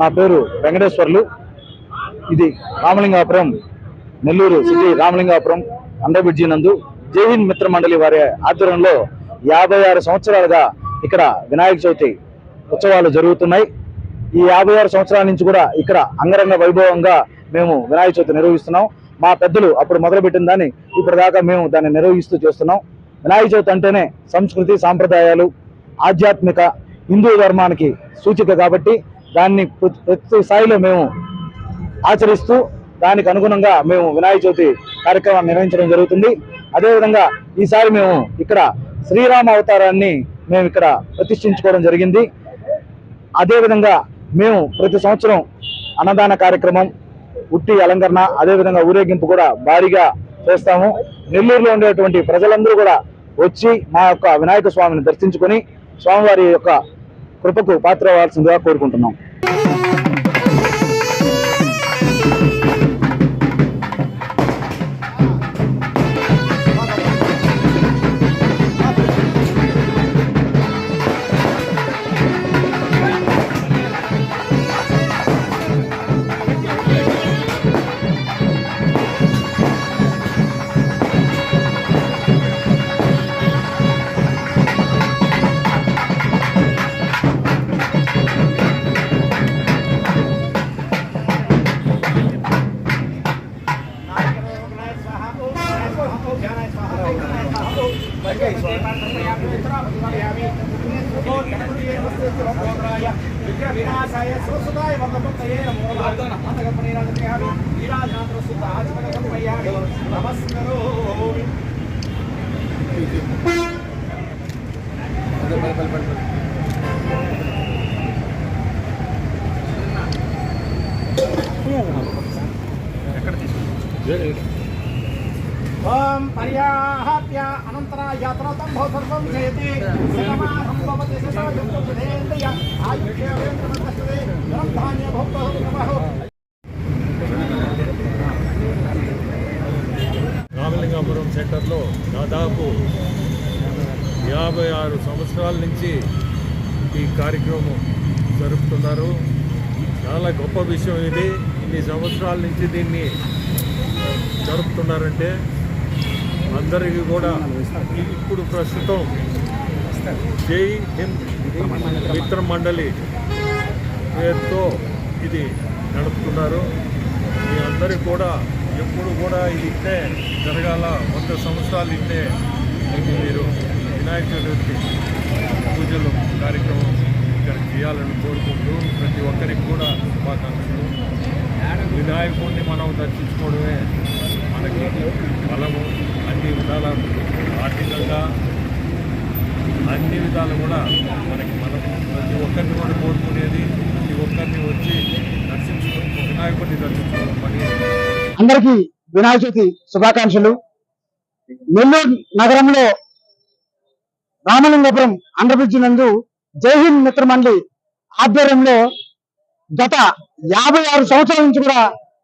నా పేరు వెంకటేశ్వర్లు. ఇది రామలింగాపురం నెల్లూరు సిటీ రామలింగాపురం అండర్ నందు జైహింద్ మిత్ర మండలి వారి ఆధ్వర్యంలో యాభై ఆరు సంవత్సరాలుగా ఇక్కడ వినాయక చవితి ఉత్సవాలు జరుగుతున్నాయి. ఈ యాభై ఆరు సంవత్సరాల నుంచి కూడా ఇక్కడ అంగరంగ వైభవంగా మేము వినాయక చవితి నిర్వహిస్తున్నాం. మా పెద్దలు అప్పుడు మొదలుపెట్టిన దాన్ని ఇప్పటిదాకా మేము దాన్ని నిర్వహిస్తూ చేస్తున్నాం. వినాయక చవితి అంటేనే సంస్కృతి సాంప్రదాయాలు ఆధ్యాత్మిక హిందూ ధర్మానికి సూచిక కాబట్టి దాన్ని ప్రతి- ప్రతి స్థాయిలో మేము ఆచరిస్తూ దానికి అనుగుణంగా మేము వినాయక చవితి కార్యక్రమాన్ని నిర్వహించడం జరుగుతుంది. అదేవిధంగా ఈసారి మేము ఇక్కడ శ్రీరామ అవతారాన్ని మేము ఇక్కడ ప్రతిష్ఠించుకోవడం జరిగింది. అదేవిధంగా మేము ప్రతి సంవత్సరం అన్నదాన కార్యక్రమం ఉట్టి అలంకరణ అదేవిధంగా ఊరేగింపు కూడా భారీగా చేస్తాము. నెల్లూరులో ఉండేటువంటి ప్రజలందరూ కూడా వచ్చి మా యొక్క వినాయక స్వామిని దర్శించుకొని స్వామివారి యొక్క కృపకు పాత్ర అవ్వాల్సిందిగా కోరుకుంటున్నాం. వినాశాయ సురసుదాయ వందపత్తయే నమో నారాయణ ఈరాజాంతరసుత ఆచమనకమయ్యామి నమస్కరోమి ఓం పర్యాహత్య అనంతర యాత్రతం భవ సర్వం జయతి. సమాహం భవతి సదాయుక్తేంద్రియ ఆయుష్యేంద్రమస్తదే బ్రహ్మాన్య భక్తః నమః రామలింగాపురం సెంటర్లో దాదాపు యాభై ఆరు సంవత్సరాల నుంచి ఈ కార్యక్రమం జరుపుతున్నారు. చాలా గొప్ప విషయం ఇది. ఇన్ని సంవత్సరాల నుంచి దీన్ని జరుపుతున్నారంటే అందరికీ కూడా ఇప్పుడు ప్రస్తుతం జై హింద్ మిత్ర మండలి పేరుతో ఇది నడుపుతున్నారు. మీ అందరికీ కూడా ఎప్పుడు కూడా ఇది ఇట్టే జరగాల. వంద సంవత్సరాలు ఇట్టే మీరు వినాయక చవితి పూజలు కార్యక్రమం ఇక్కడ చేయాలని కోరుకుంటూ ప్రతి ఒక్కరికి కూడా శుభాకాంక్షలు. వినాయకుడిని మనం దర్శించుకోవడమే మనకి బలము. విధాల ఆర్థికంగా అన్ని విధాలు కూడా మనకి మనం ప్రతి ఒక్కరిని కూడా కోరుకునేది ప్రతి ఒక్కరిని వచ్చి దర్శించుకుని వినాయకుడిని దర్శించుకోవడం పని. అందరికీ వినాయక చవితి శుభాకాంక్షలు. నెల్లూరు నగరంలో రామలింగపురం ఆంధ్రప్రదేశ్ నందు జైహింద్ మిత్రమండలి ఆధ్వర్యంలో గత యాభై ఆరు సంవత్సరాల నుంచి కూడా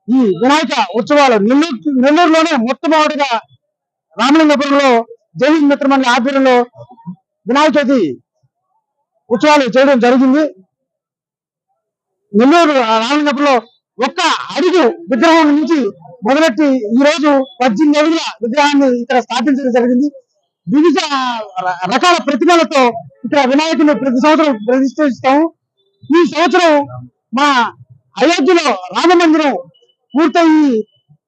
ఈ వినాయక ఉత్సవాలు నెల్లూరు నెల్లూరులోనే మొట్టమొదటిగా రామలింగపురంలో జైహింద్ మిత్ర మండలి ఆధ్వర్యంలో వినాయక చవితి ఉత్సవాలు చేయడం జరిగింది. నెల్లూరు రామలింగపురంలో ఒక్క అడుగు విగ్రహం నుంచి మొదలెట్టి ఈ రోజు పద్దెనిమిది అడుగుల విగ్రహాన్ని ఇక్కడ స్థాపించడం జరిగింది. వివిధ రకాల ప్రతిమలతో ఇక్కడ వినాయకుని ప్రతి సంవత్సరం ప్రతిష్ఠిస్తాము. ఈ సంవత్సరం మా అయోధ్యలో రామ మందిరం పూర్తయి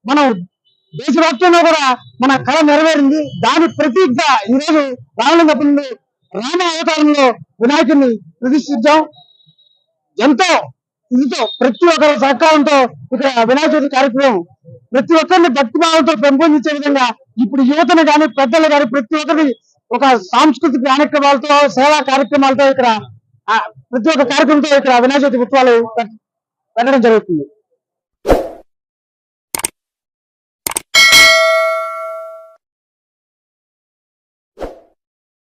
మనం దేశవ్యాప్తంగా కూడా మన కళ నెరవేరింది. దాని ప్రతీకగా ఈరోజు రోజు రామలింగపురంలో రామ అవతారంలో వినాయకుడిని ప్రతిష్ఠించాం. ఎంతో ఇదితో ప్రతి ఒక్కరి సహకారంతో ఇక్కడ వినాయక చవితి కార్యక్రమం ప్రతి ఒక్కరిని భక్తి భావంతో పెంపొందించే విధంగా ఇప్పుడు యువతను కానీ పెద్దలు కానీ ప్రతి ఒక్కరిని ఒక సాంస్కృతిక కార్యక్రమాలతో సేవా కార్యక్రమాలతో ఇక్కడ ఆ, ప్రతి ఒక్క కార్యక్రమంతో ఇక్కడ వినాయక చవితి ఉత్సవాలు పెట్టడం జరుగుతుంది.